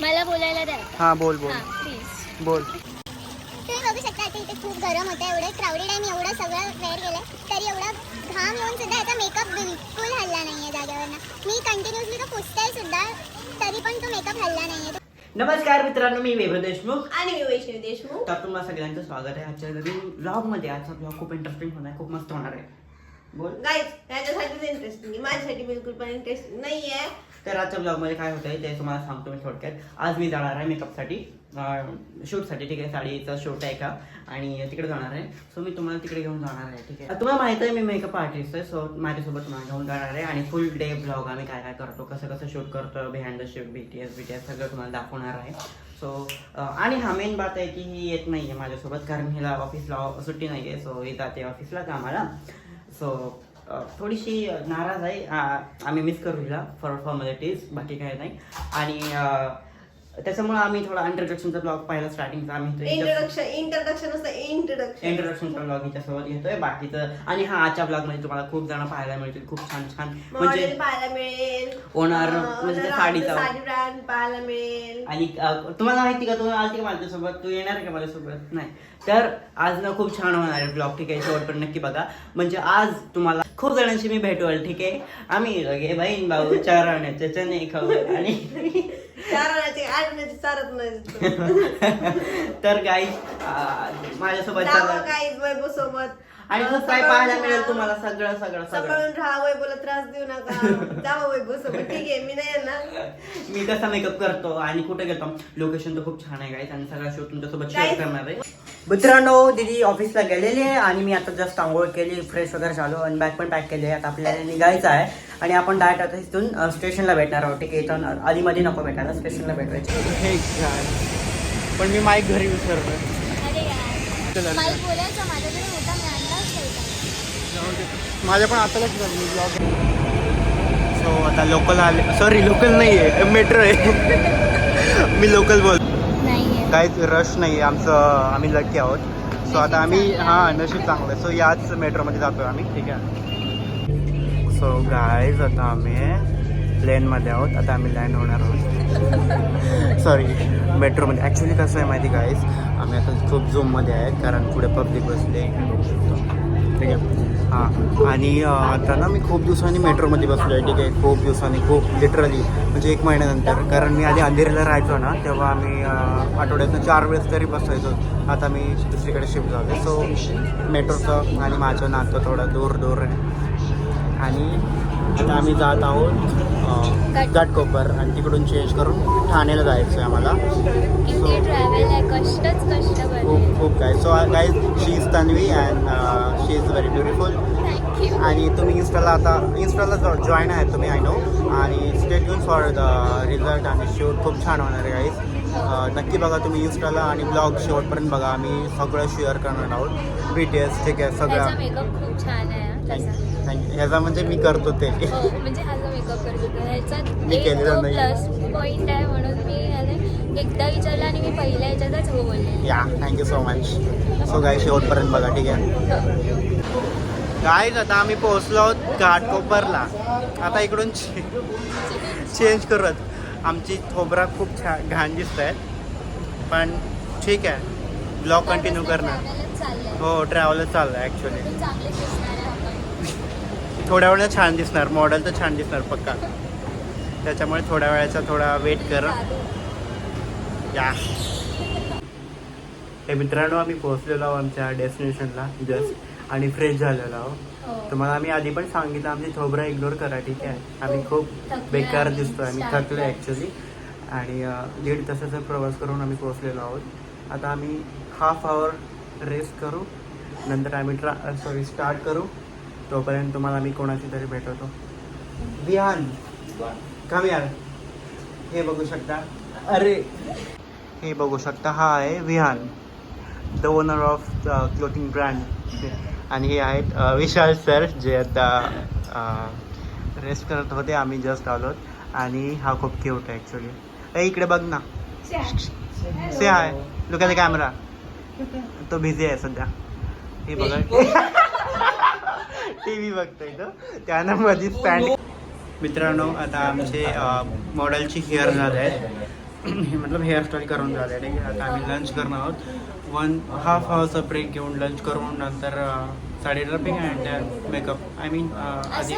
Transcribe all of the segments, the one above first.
मला बोलायला द्या हा बोल बोल. हा प्लीज बोल. तुम्ही बघू शकता आता इथे खूप गरम होतं एवढं क्राऊडेड आहे मी एवढं सगळं वेअर केलंय तरी एवढा घाम येऊन सुद्धा याचा मेकअप बिलकुल हल्ला नाहीये जागेवरनं. मी कंटिन्युअसली तो पुसताय सुद्धा तरी पण तो मेकअप हल्ला नाहीये. नमस्कार मित्रांनो मी वैभव देशमुख. आणि मी वैष्णवी देशमुख. तर तुम्हाला सगळ्यांचं स्वागत आहे आजच्या नवीन ब्लॉगमध्ये आजचा ब्लॉग खूप इंटरेस्टिंग होणार आहे खूप मस्त होणार आहे. बोल. गाईज त्याच्यासाठीच इंटरेस्टिंग माझ्यासाठी बिलकुल पण इंटरेस्टिंग नाहीये. तर आजच्या ब्लॉगमध्ये काय होतंय ते तुम्हाला सांगतो मी थोडक्यात. आज मी जाणार आहे मेकअपसाठी शूटसाठी ठीक आहे? साडीचा शूट आहे का? आणि तिकडे जाणार आहे. सो मी तुम्हाला तिकडे घेऊन जाणार आहे ठीक आहे? तुम्हाला माहिती आहे मी मेकअप आर्टिस्ट आहे. सो माझ्यासोबत तुम्हाला घेऊन जाणार आहे. आणि फुल डे ब्लॉग आम्ही काय काय करतो कसं कसं शूट करतो behind the shoot B T S B T S सगळं तुम्हाला दाखवणार आहे. सो आणि हा मेन बात आहे की ही येत नाही आहे माझ्यासोबत. कारण हिला ऑफिसला सुट्टी नाही आहे सो ही जाते ऑफिसला कामाला सो थोडीशी नाराज आहे. आम्ही मिस करू हिला. फॉर फॉर्मॅलिटीज बाकी काही नाही. आणि त्याच्यामुळे आम्ही थोडा इंट्रोडक्शनचा ब्लॉग पाहिला स्टार्टिंगचा आम्ही इंट्रोडक्शन इंट्रोडक्शन असतं. इंट्रोडक्शन इंट्रोडक्शनचा ब्लॉग हिच्यासोबत घेतोय. बाकीचं आणि हा आजच्या ब्लॉगमध्ये तुम्हाला खूप जण पाहायला मिळतील. खूप छान छान. म्हणजे पाहायला मिळेल. Owner अं, म्हणजे साडीचा. आपलं साडी ब्रँड पाहायला मिळेल. आणि तुम्हाला माहिती का तुम्ही आलती का माझ्यासोबत? तू येणार का माझ्यासोबत? नाही. तर आज ना खूप छान होणार आहे ब्लॉग ठीक आहे शेवटपर्यंत नक्की बघा. म्हणजे आज तुम्हाला खूप जणांशी मी भेटवल ठीक आहे? आम्ही दोघे बहीण भाऊ चार आण्याचे चणे खाऊ. आणि चार आण्याचे आठ आण्याचे चारत नाही तर गाईज माझ्यासोबत वैभव सोबत आणि खूप काय पाहायला मिळेल तुम्हाला सगळं सगळं सगळं. राहा वैभवला त्रास देऊ नका. जावं वैभव सोबत ठीक आहे? मी नाही येणार. मी कसा मेकअप करतो आणि कुठे गेलो लोकेशन तर खूप छान आहे गाईज आणि सगळा शो तुमच्यासोबत शेअर Guys. करणार आहे. मित्रांनो दीदी ऑफिसला गेलेली आहे आणि मी आता जस्ट आंघोळ केली फ्रेश वगैरे झालो आणि बॅग पण पॅक केली आहे. आता आपल्याला निघायचं आहे आणि आपण डायरेक्ट आता इथून स्टेशनला भेटणार आहोत. ठीक आहे इथून अलीमध्ये नको भेटायला स्टेशनला भेटायचं हे पण मी माईक घरी विसरलो माझ्या पण आता सो आता लोकल आले सॉरी लोकल नाही आहे मेट्रो आहे. मी लोकल बोल काहीच रश नाही आहे आमचं आम्ही लकी आहोत. सो आता आम्ही हां नशीब चांगलं आहे. सो याच मेट्रोमध्ये जातो आम्ही. ठीक आहे. सो गायज आता आम्ही प्लेनमध्ये आहोत. आता आम्ही लँड होणार आहोत. सॉरी मेट्रोमध्ये ॲक्च्युली कसं आहे माहिती गाईज आम्ही आता खूप झूममध्ये आहे कारण पुढे पब्लिक बसले. ठीक आहे. हां. आणि आता ना मी खूप दिवसांनी मेट्रोमध्ये बसलो आहे ठीक आहे? खूप दिवसांनी खूप लिटरली म्हणजे एक महिन्यानंतर. कारण मी आधी अंधेरीला राहायचो ना तेव्हा आम्ही आठवड्यातून चार वेळेस तरी बसायचो आता मी दुसरीकडे शिफ्ट झालो सो मेट्रोचं आणि माझं नातं थोडं दूर दूर आहे. आणि आता आम्ही जात आहोत घाटकोपर. आणि तिकडून चेंज करून ठाण्याला जायचं आहे आम्हाला किती so guys she is Tanvi and she is very beautiful आणि तुम्ही इन्स्टाला आता इन्स्टाला जॉईन आहे तुम्ही आय नो आणि stay tuned for the result आणि शूट खूप छान होणार आहे गाईज नक्की बघा तुम्ही इन्स्टाला आणि ब्लॉग शेवटपर्यंत बघा. आम्ही सगळं शेअर करणार आहोत. बी टी एस ठीक आहे सगळं. मेकअप खूप छान आहे थँक्यू. थँक्यू ह्याचा म्हणजे मी करतो ते. हो म्हणजे मेकअप करत मी केलेला नाही. प्लस पॉईंट आहे म्हणून एकदा विचारलं आणि मी पहिल्या ह्याच्यातच हो बोलले या thank you so much so guy शेवटपर्यंत बघा ठीक आहे? काय आता आम्ही पोहोचलो आहोत घाटकोपरला. आता इकडून चेंज करत आमची थोबरा खूप छान घाण दिसत आहेत पण ठीक आहे. ब्लॉग कंटिन्यू करणार. हो ट्रॅव्हलच चाललं आहे ॲक्च्युली थोड्या वेळात छान दिसणार. मॉडेल तर छान दिसणार पक्का. त्याच्यामुळे थोड्या वेळाचा थोडा वेट कर. या हे मित्रांनो आम्ही पोहोचलेलो आहोत आमच्या डेस्टिनेशनला जस्ट आणि फ्रेश झालेलो आहोत. हो. तुम्हाला आम्ही आधी पण सांगितलं आमची थोबरा इग्नोर करा ठीक आहे? आम्ही खूप बेकार. दिसतो आम्ही. थकलो ॲक्च्युली आणि दीड तासाचा प्रवास करून आम्ही पोहोचलेलो आहोत. आता आम्ही हाफ आवर रेस्ट करू. नंतर आम्ही ट्रा सॉरी स्टार्ट करू. तोपर्यंत तुम्हाला आम्ही कोणाची तरी भेटवतो. विहान कमी यार हे बघू शकता. अरे! हे बघू शकता हा आहे Vihaan the owner of the clothing brand आणि हे आहेत विशाल सर जे आता रेस्ट करत होते आम्ही जस्ट आलोत. आणि हा खूप क्यूट आहे ॲक्च्युली ए इकडे बघ ना. Say hi look at the camera तो बिझी आहे सध्या. हे बघा. टी व्ही बघतोय तो. त्यानं मध्येच पॅन्ट मित्रांनो आता आमचे मॉडेलची हेअर झाले आहेत मतलब हेअरस्टाईल करून झाले ठीक आहे? आता आम्ही लंच करणार आहोत. वन हाफ हॉवरचा ब्रेक घेऊन लंच करून नंतर अं, sari draping and makeup I mean आधी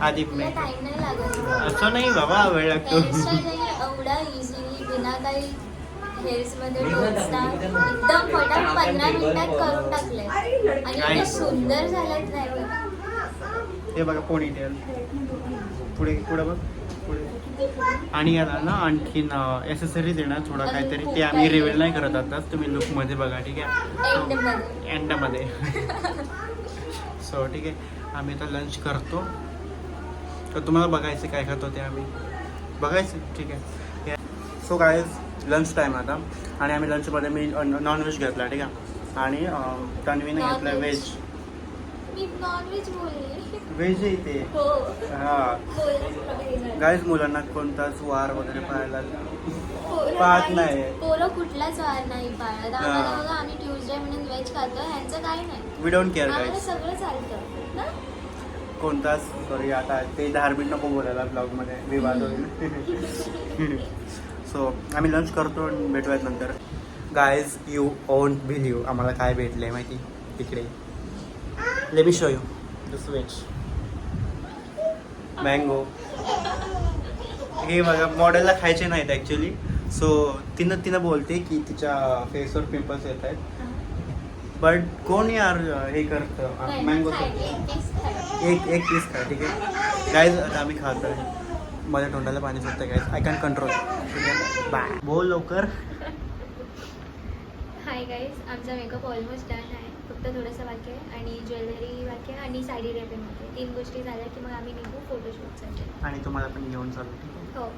आधी मेकअप टाइम नाही. लागत. असं नाही बाबा वेळ लागतो. हे बघा पोणी टेल पुढे पुढे बघ. पुढे. आणि याला ना आणखीन एसेसरीज आहे ना थोडा काहीतरी. ते आम्ही. रिव्हील नाही करत आताच तुम्ही लुकमध्ये बघा ठीक आहे. एंडामध्ये सो ठीक आहे. आम्ही आता लंच करतो. तर तुम्हाला बघायचं काय खातो ते आम्ही. बघायचं ठीक आहे. सो काय लंच टाईम आता. आणि आम्ही लंचमध्ये मी नॉनव्हेज घेतला ठीक आहे? आणि तन्वीने घेतलं. व्हेज नॉनव्हेज बोलले. व्हेज आहे ते हो. हां. झाला. गाईज मुलांना कोणताच वार वगैरे पाहायला पोरं पाहत नाही. पोरं कुठलाच वार नाही पाळत आम्हाला हा. बघा आम्ही ट्युजडे म्हणून व्हेज खातो. ह्यांचं काही नाही. वी डोंट केअर आम्हाला गाईज सगळं चालतं ना? कोणताच सॉरी आता ते धार्मिक नको बोलायला ब्लॉगमध्ये विवाद होईल. सो आम्ही लंच करतो आणि भेटूयात नंतर. गायज यू ओन बिलीव आम्हाला काय भेटले माहिती? तिकडे ले मी show you this veg mango हे बघा मॉडेलला खायचे नाहीत ॲक्च्युली सो तिनं तिनं बोलते की तिच्या फेसवर पिंपल्स येत आहेत. बट कोण यार हे करतं? मँगो एक एक पीस खा ठीक आहे? गाईज आता आम्ही खात आहे. माझ्या तोंडाला पाणी सुटतं गाईज आय कॅन कंट्रोल ठीक आहे? बाय बोल लवकर. हाय गाईज आमचा मेकअप ऑलमोस्ट डन आहे. फक्त थोडंसं बाकी आहे आणि ज्वेलरी आहे आणि साडी ड्रेपिंग बाकी आहे तीन गोष्टी झाल्या की मग आम्ही निघू फोटोशूटसाठी आणि तुम्हाला पण घेऊन चालू ठीक आहे? हो.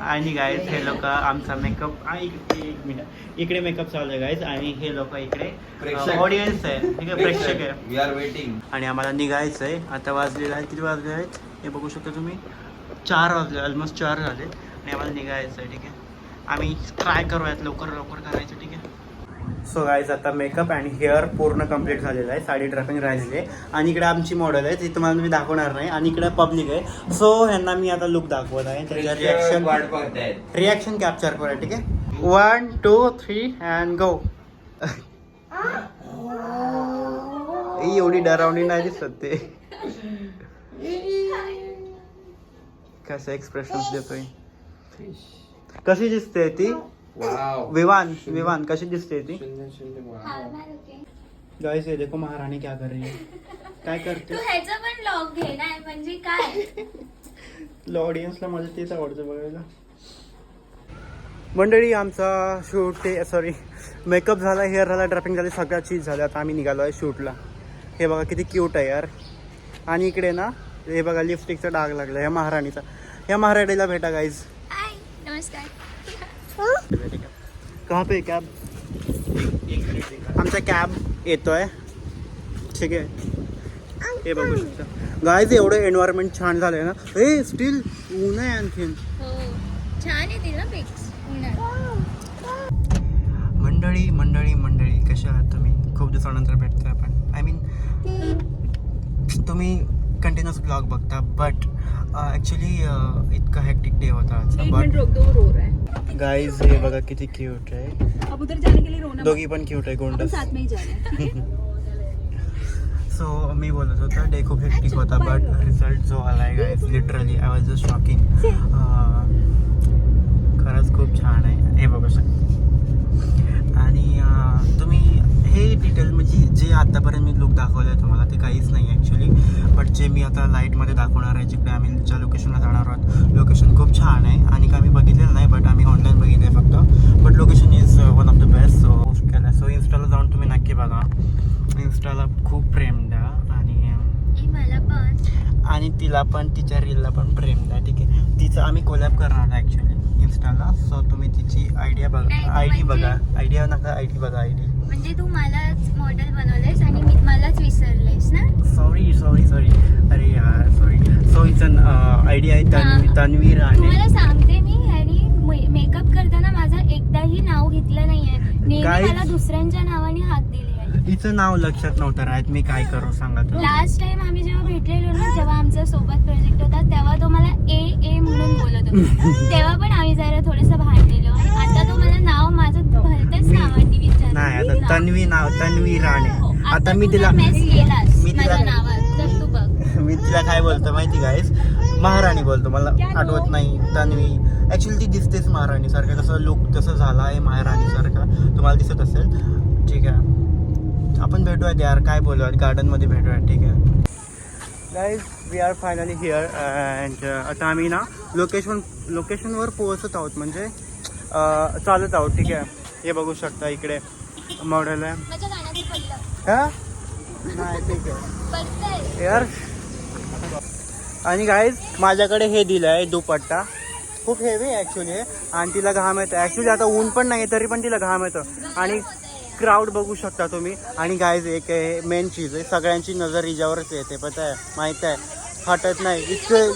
आणि गाईज हे लोक आमचा मेकअप एक एक मिनिट इकडे मेकअप चालू आहे गाईज आणि हे लोक इकडे प्रेक्षक. ऑडियन्स आहे. ठीक आहे प्रेक्षक. आहे. वी आर वेटिंग आणि आम्हाला निघायचं आहे. आता वाजलेलं आहे किती वाजले आहेत? हे बघू शकता तुम्ही. चार वाजले ऑलमोस्ट चार झाले. आणि आम्हाला निघायचं आहे ठीक आहे. आम्ही ट्राय करूयात लवकर लवकर करायचं ठीक आहे? सो गाईज आता मेकअप आणि हेअर पूर्ण कंप्लीट झालेलं आहे. साडी ड्रेपिंग राहिलेली आहे. आणि इकडे आमची मॉडेल आहे. ती तुम्हाला मी दाखवणार नाही. आणि इकडे पब्लिक आहे. सो ह्यांना मी आता लुक दाखवत आहे. त्याच्या रिॲक्शन रिॲक्शन कॅप्चर करूया ठीक आहे? One two three and go एवढी डरावणी नाही दिसत ते. कसं एक्सप्रेशन देतोय? कशी दिसते ती? वाव विवान विवान कशी दिसते ती? शून्य शून्य वाव. हालणार ओके गाइस ये देखो महाराणी क्या कर रही है? काय तू करते ह्याचं पण लॉग घे ना म्हणजे काय? ऑडियन्सला माझं तेच आवडतं बघायला. मंडळी आमचा शूट ते सॉरी मेकअप झाला हेअर झाला ड्रॅपिंग झाली सगळ्या चीज झाल्या आता आम्ही निघालो आहे शूटला. हे बघा किती क्यूट आहे यार. आणि इकडे ना हे बघा लिपस्टिकचा डाग लागला ह्या महाराणीचा. ह्या महाराणीला भेटा गाईज हाय नमस्कार. कहाँ पे कॅब आमचा कॅब येतोय ठीक आहे हे बघू शकता गायज एवढं एन्व्हायरमेंट छान झालंय ना। हे स्टील ऊन आहे आणखीन। हो। छान येतील ना पिक्स मंडळी मंडळी मंडळी कशा आहात तुम्ही? खूप दिवसानंतर भेटतोय आपण. आय मीन तुम्ही कंटिन्युअस ब्लॉग बघता बट ॲक्च्युली इतका हेक्टिक डे होता एक बट रोक दो रो रहा है। गाईज हे बघा किती क्यूट आहे अब उधर जाने के लिए रोना दोघी पण क्यूट आहे। अपन गोंडस साथ में ही जा रहे हैं। ठीक है सो मी बोलत होता डे खूप हेक्टिक होता बट रिझल्ट जो आलाय guys literally I was just shocking खरंच खूप छान आहे हे बघू शकता डिटेल म्हणजे जे आतापर्यंत मी लुक दाखवलं आहे तुम्हाला ते काहीच नाही ॲक्च्युली बट जे मी आता लाईटमध्ये दाखवणार आहे जिकडे आम्ही ज्या लोकेशनला जाणार आहोत लोकेशन खूप छान आहे आणि का मी बघितलेलं नाही बट आम्ही ऑनलाईन बघितलं आहे फक्त. But location is one of the best so post केलं आहे सो इन्स्टाला जाऊन तुम्ही नक्की बघा. इन्स्टाला खूप प्रेम द्या आणि आणि तिला पण तिच्या रीलला पण प्रेम द्या ठीक आहे? तिचं आम्ही कोलॅब करणार आहे ॲक्च्युली इन्स्टाला सो तुम्ही तिची आयडिया बघा नाही, आय डी म्हणजे- बघा. आयडिया नका आय डी बघा आय डी म्हणजे तू मलाच मॉडेल बनवलेस आणि मी मलाच विसरलेस ना? सॉरी सॉरी सॉरी अरे यार सॉरी सो इथं आय डी आहे तन्वी. तन्वी राणे. तुम्हाला सांगते मी ह्यानी मेकअप करताना माझं एकदाही नाव घेतलं नाहीये. नेहमी Guys. मला दुसऱ्यांच्या नावाने हाक दिले. हिचं नाव लक्षात नव्हतं राहत. मी काय करू सांगा लास्ट टाइम आम्ही जेव्हा भेटलेलो ना जेव्हा आमचा सोबत प्रोजेक्ट होता तेव्हा तो मला ए ए म्हणून बोलत होता. तेव्हा पण आम्ही जरा थोडस भांडलेलो आणि आता तो मला नाव माझं भलतच नावाने विचार नाही आता तन्वी नाव तन्वी राणे. आता मी तिला मी तिला- मी तिला काय बोलतो माहिती गाईस महाराणी बोलतो. मला आठवत नाही. तन्वी. ऍक्च्युली ती दिसतेच महाराणी सारखं तसं लुक तसं झाला आहे महाराणी सारखा तुम्हाला दिसत असेल. ठीक आहे. आपण भेटूयात यार काय बोलूयात? गार्डनमध्ये भेटूयात ठीक आहे. Guys we are finally here and आता आम्ही ना लोकेशन लोकेशनवर पोहोचत आहोत. म्हणजे अं, चालत आहोत ठीक आहे. हे बघू शकता इकडे. मॉडेल हा? नाही ठीक आहे. यार. आणि गाईज माझ्याकडे हे दिलं आहे दुपट्टा. खूप हेवी आहे ॲक्च्युली आणि तिला घाम येतं ॲक्च्युली आता ऊन पण नाही तरी पण तिला घाम येतं आणि क्राऊड बघू शकता तुम्ही. आणि गायज एक मेन चीज आहे सगळ्यांची नजर हिच्यावरच येते पता आहे माहीत आहे. हटत नाही इतकं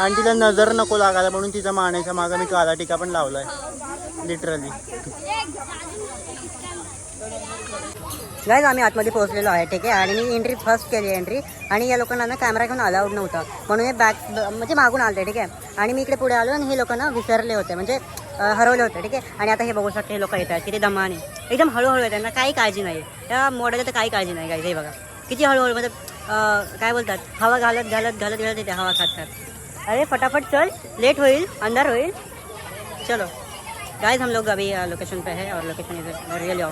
आणि तिला नजर नको लागायला म्हणून तिच्या मानेच्या मागं मी काला टिका पण लावलाय. लिटरली गाईज आम्ही आतमध्ये पोहोचलेलो आहे ठीक आहे? आणि मी एंट्री फर्स्ट केली एंट्री आणि या लोकांना ना कॅमेरा घेऊन अलाउड नव्हता. म्हणून हे बॅक म्हणजे मागून आलं ठीक आहे? आणि मी इकडे पुढे आलो आणि हे लोकांना विसरले होते. म्हणजे हरवले होते ठीक आणि आता हे बघू शकते हे लोक येतात किती दमाने. एकदम हळूहळू येतात त्यांना काही काळजी नाही. त्या मॉडेलला तर काही काळजी नाही गाईज हे किती हळूहळू म्हणजे अं, काय बोलतात? हवा घालत घालत घालत घालत येते हवा खात अरे फटाफट चल लेट होईल अंधार होईल. चलो. गाइस हम लोग अभी लोकेशन पे है और लोकेशन इज़ रियली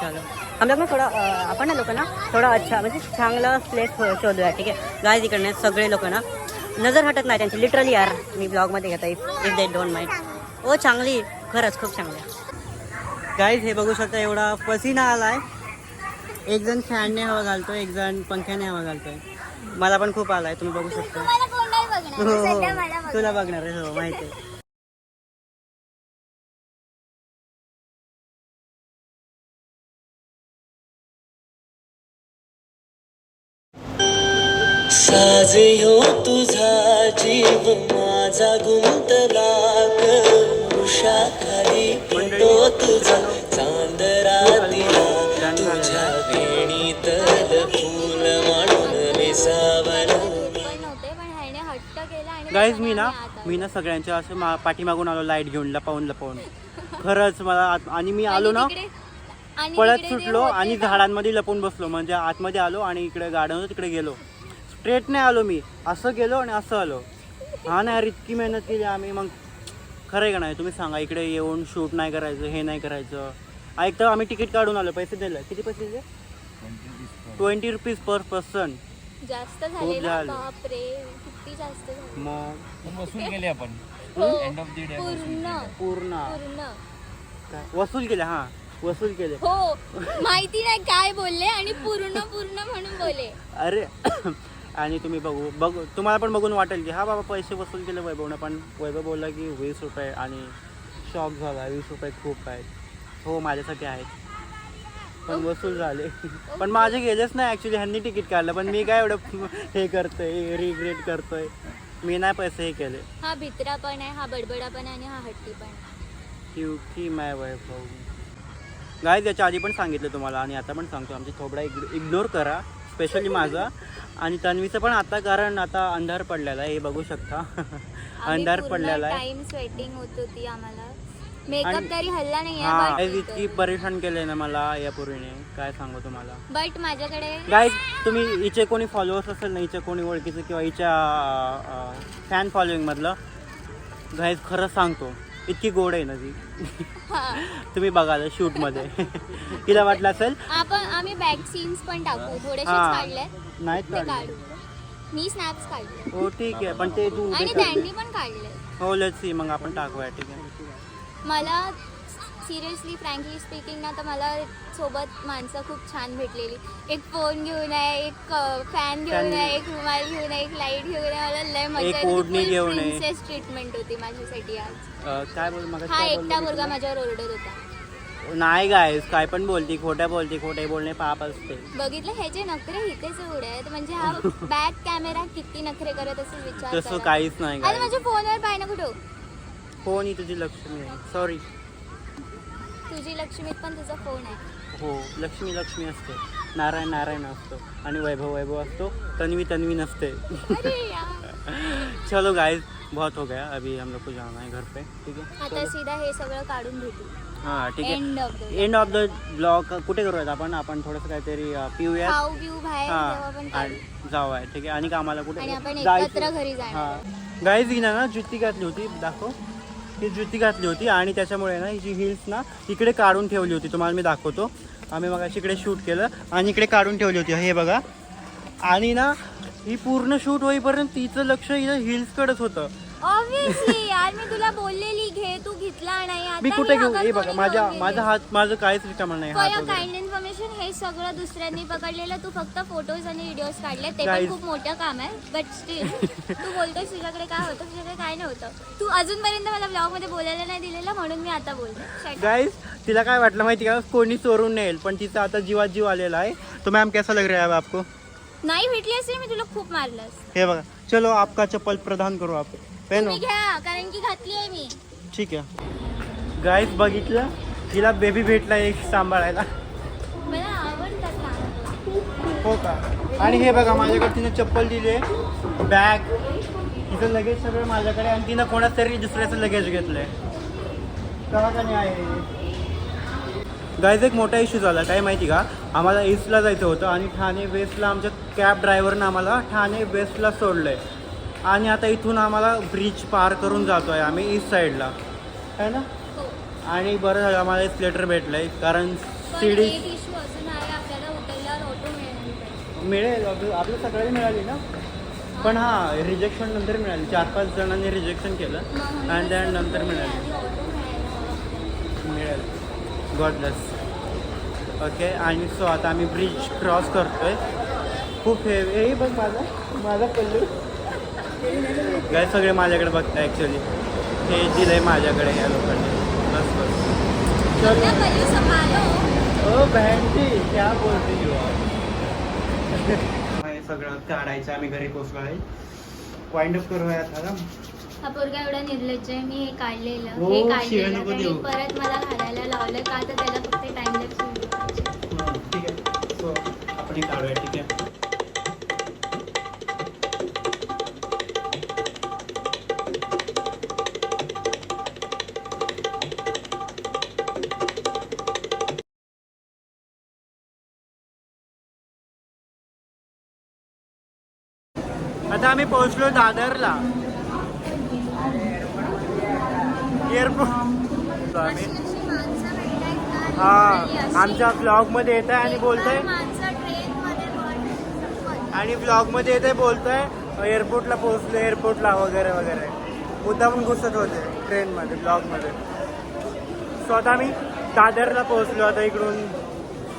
चलो. हम लोग ना थोडा अ, आपण ना लोक ना थोडा अच्छा म्हणजे चांगला प्लेस शोधूया ठीक आहे गाईज इकडनं सगळे लोक ना नज़र हटत नाही लिटरली यार मी ब्लॉगमध्ये घेता if if they don't mind ओ चांगली. खरंच खूप चांगली. गाईज हे बघू शकता एवढा पसीना आलाय. एक जण फॅनने हवा घालतोय एक जण पंख्याने हवा घालतोय. मला पण खूप आलाय तुम्ही बघू शकता. हो हो. तुला बघणार आहे हो माहिती आहे. साजे हो तुझा जीव माझा गुंतला. तुझा चांदरा दिला तुझ्या फूल गाईज मी ना मी ना सगळ्यांच्या असं मा पाठीमागून आलो लाइट घेऊन लपवून लपवून. खरंच मला आत- आणि मी आलो. ना पळत सुटलो आणि ना, झाडांमध्ये लपून बसलो. म्हणजे आतमध्ये आलो आणि इकडे गार्डन होतं तिकडे गेलो. स्ट्रेट नाही आलो मी. असं गेलो आणि असं आलो. हा नाही यार इतकी मेहनत केली आम्ही. मग खरं आहे का नाही? तुम्ही सांगा इकडे येऊन शूट नाही करायचं हे नाही करायचं. ऐक तर आम्ही तिकीट काढून आलो पैसे दिले. किती पैसे दिले? ट्वेंटी रुपीज पर पर्सन जास्त झाले ना झाले. बापरे. किती जास्त झाले? मग? वसूल केले आपण. हो, एंड ऑफ द डे पूर्ण. पूर्ण. पूर्ण. काय? वसूल केले हां. वसूल केले. हो. माहिती नाही काय बोलले आणि पूर्ण पूर्ण म्हणून बोले अरे आणि तुम्ही बघू बघू तुम्हाला पण बघून वाटेल की हा बाबा पैसे वसूल केले वैभवनं पण वैभव बोलला की वीस रुपये आणि शॉक झाला. वीस रुपये खूप आहेत. हो माझ्यासाठी आहेत. पण वसूल झाले. पण माझे गेलेच नाही ॲक्च्युली ह्यांनी तिकीट काढलं पण मी काय एवढं हे करतोय रिग्रेट करतोय. मी नाही पैसे हे केले. हा भित्रा पण आहे हा बडबडा पण आहे आणि हा हट्टी पण आहे. क्योंकि मैं वैभव. गाय त्याच्या आधी पण सांगितलं तुम्हाला आणि आता पण सांगतो. आमची थोबडा इग्नोर करा. स्पेशली माझा. आणि तन्वीचं पण आता कारण आता अंधार पडलेला आहे हे बघू शकता. अंधार पडलेला आहे. टाइम स्वेटिंग होत होती आम्हाला. मेकअप तरी हल्ला नाही हा इतकी परेशान केले ना मला या पूर्वीने काय सांगू तुम्हाला? बट माझ्याकडे गाय तुम्ही हिचे कोणी फॉलोअर्स असेल ना हिच्या कोणी ओळखीचं किंवा हिच्या फॅन फॉलोईंगमधलं गाईज खरंच सांगतो. इतकी गोड आहे ना ती. तुम्ही बघाल शूटमध्ये. तिला वाटलं असेल आपण आम्ही बॅक सीन्स पण टाकू. थोडेसे हा. काढले नाहीत ते काढले काढू. मी स्नॅप्स काढले. हो ठीक आहे. पण ते तू आणि त्यांनी पण काढले. हो लेट्स सी मग आपण टाकूया ठीक आहे. मला सिरियसली फ्रँकली स्पीकिंग ना तर मला सोबत माणसं खूप छान भेटलेली. एक फोन घेऊन आहे एक फॅन घेऊन. आहे एक रुमाल घेऊन आहे एक लाइट घेऊन आहे मला लय एक मजा घेऊन आहे. प्रिन्सेस ट्रीटमेंट होती माझ्यासाठी आज. अं, काय बोल मग हा एकटा मुलगा माझ्यावर ओरडत होता. नाही गायस काय पण बोलती खोट्या बोलती खोटे बोलणे पाप असते. बघितलं ह्याचे नखरे इथेच एवढे आहेत म्हणजे हा बॅक कॅमेरा किती नखरे करत असेल विचार तसं करा. काहीच नाही अरे माझ्या फोनवर पाय ना कुठं? कोण ही तुझी लक्ष्मी आहे. सॉरी तुझी लक्ष्मीत पण तुझा फोन आहे? हो लक्ष्मी लक्ष्मी असते. नारायण नारायण असतो. आणि वैभव वैभव असतो. तन्वी तन्वी नसते. अरे यार. चलो गाइस बहुत हो गया. अभी हम लोग को जाना है घर पे ठीक है? आता सीधा हे सगळं काढून घेतो हां ठीक आहे एंड ऑफ द ब्लॉग कुठे करूयात आपण? आपण थोडंसं काहीतरी अं, पिऊयात. खाऊ पिऊ बाहेर हां आणि जाऊ आहे ठीक आहे. आणि कामाला कुठे? आणि आपण जायचं. एकत्र घरी जाणार हां. गाईज हिनं ना जुती घातली होती. दाखव. ही जुती घातली होती आणि त्याच्यामुळे ना ही जी हिल्स ना इकडे काढून ठेवली होती. तुम्हाला मी दाखवतो. आम्ही मग इकडे शूट केलं आणि इकडे काढून ठेवली होती. हे बघा. आणि ना ही पूर्ण शूट होईपर्यंत तिचं लक्ष हिचं हिल्सकडंच होतं. ऑब्विसली यार मी तुला बोललेली घे तू घेतला नाही. आता मी कुठे घेऊ? हे बघा माझ्या. माझा हात माझं काहीच रिकामं नाही हात वगैरे. काइंड इन्फॉर्मेशन हे सगळं दुसऱ्यांनी पकडलेलं. तू फक्त फोटोज आणि व्हिडिओज काढले. ते पण Guys. खूप मोठं काम आहे. बट स्टील तू बोलतोय तुझ्याकडे काय होतं तुझ्याकडे काय नव्हतं. तू अजूनपर्यंत मला ब्लॉगमध्ये बोलायला नाही दिलेलं म्हणून मी आता बोलते. Shut up. तिला काय वाटलं माहिती का? कोणी चोरून नेईल पण तिचा आता जीवात जीव आलेला आहे. तो मॅम कैसा लग रहा है आपको? नाही भेटली असते मी तुला खूप मारलंस हे बघा. चलो आपका चप्पल प्रदान करू आप पेनो तुम्ही घ्या कारण की घातली आहे मी. ठीक आहे. गाईज बघितलं? तिला बेबी भेटला एक सांभाळायला. मला आवडतात लहान हो का? आणि हे बघा माझ्याकडे तिने चप्पल दिली आहे. बॅग तिचं लगेज सगळं माझ्याकडे आणि तिनं कोणाच तरी दुसऱ्याचं लगेज घेतलंय. कवाच्याने आहे गाईज एक मोठा इश्यू झाला. काय माहिती का? आम्हाला ईस्टला जायचं होतं आणि ठाणे वेस्टला आमच्या कॅब ड्रायव्हरनं आम्हाला ठाणे वेस्टला सोडलं आहे आणि आता इथून आम्हाला ब्रिज पार करून जातो आहे आम्ही ईस्ट साईडला आहे ना? हो. आणि बरं झालं आम्हाला लेटर भेटलं आहे कारण एक आहे पाहिजे. मिळेल आपलं आपलं सकाळी मिळाली ना? पण हां रिजेक्शन नंतर मिळाली. चार पाच जणांनी रिजेक्शन केलं आणि त्यानंतर मिळाली. मिळेल गॉड ब्लेस ओके आणि सो आता आम्ही ब्रिज क्रॉस करतोय. खूप हे हे बघ माझा माझा पल्लू काय सगळे माझ्याकडे बघताय ॲक्च्युली हे दिलंय माझ्याकडे या लोकांनी. बस बस. ओ बहन जी क्या बोलते सगळं काढायचं आम्ही घरी पोचलो आहे वाइंड अप करूया आता हा. पोरगा एवढा निर्लज्ज आहे मी हे काढलेलं. हो, हे शिव्या काढलेलं नको आणि देऊ. परत मला घालायला लावलं का तर त्याला फक्त टाइम लॅप्स ठीक आहे. सो आपण हे काढूया ठीक आहे? आता आम्ही पोहोचलो दादरला. एअरपोर्ट आम्ही हा आमच्या ब्लॉगमध्ये येत आहे आणि बोलतोय. आणि ब्लॉगमध्ये आहे बोलतोय एअरपोर्टला पोहोचलो एअरपोर्टला वगैरे वगैरे. मुद्दामून घुसत होते ट्रेनमध्ये ब्लॉगमध्ये सो आता मी दादरला पोहोचलो आता इकडून.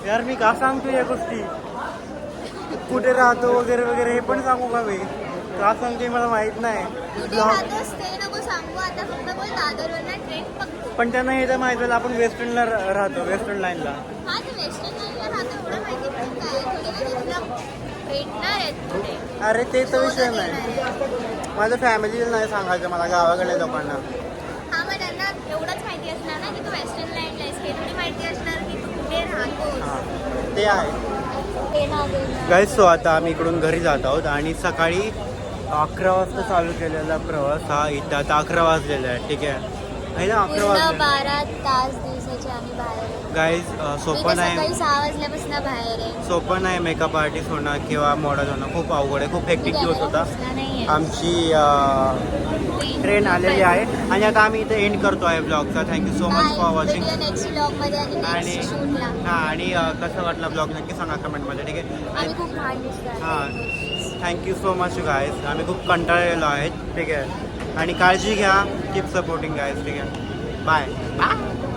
यार मी का सांगतो या गोष्टी? कुठे राहतो वगैरे वगैरे हे पण सांगू का मी? का सांगते मला माहीत नाही. पण त्यांना हे तर माहीत झालं आपण वेस्टर्नला राहतो वेस्टर्न लाईनला अरे ते तर विषय नाही. माझ्या फॅमिलीला नाही सांगायचं मला गावाकडे लोकांना. हा तू आहे. गाईज सो आता आम्ही इकडून घरी जात आहोत आणि सकाळी अकरा वाजता चालू केलेला प्रवास हा इथं आता अकरा वाजलेला आहे ठीक आहे. आहे ना अकरा पूर्ण वाजले बारा तास दिवसाचे आम्ही बाहेर आहे. गाईज मी सोपं तर नाही. सकाळी सहा वाजल्यापासून बाहेर आहे. सोपं नाही मेकअप आर्टिस्ट होणं किंवा मॉडेल होणं खूप अवघड आहे खूप हेक्टिक दिवस होता. आमची ट्रेन आलेली आहे. आणि आता आम्ही इथे एंड करतो आहे ब्लॉगचा thank you so much for watching next ब्लॉगमध्ये आणि आणि नेक्स्ट शूटला हां आणि अ, कसं वाटलं ब्लॉग नक्की सांगा कमेंटमध्ये ठीक आहे? आम्ही खूप घाण दिसतो हां. थँक्यू सो मच गायज आम्ही खूप कंटाळलेलो आहेत ठीक आहे. आणि काळजी घ्या. कीप सपोर्टिंग गायज ठीक आहे. Bye bye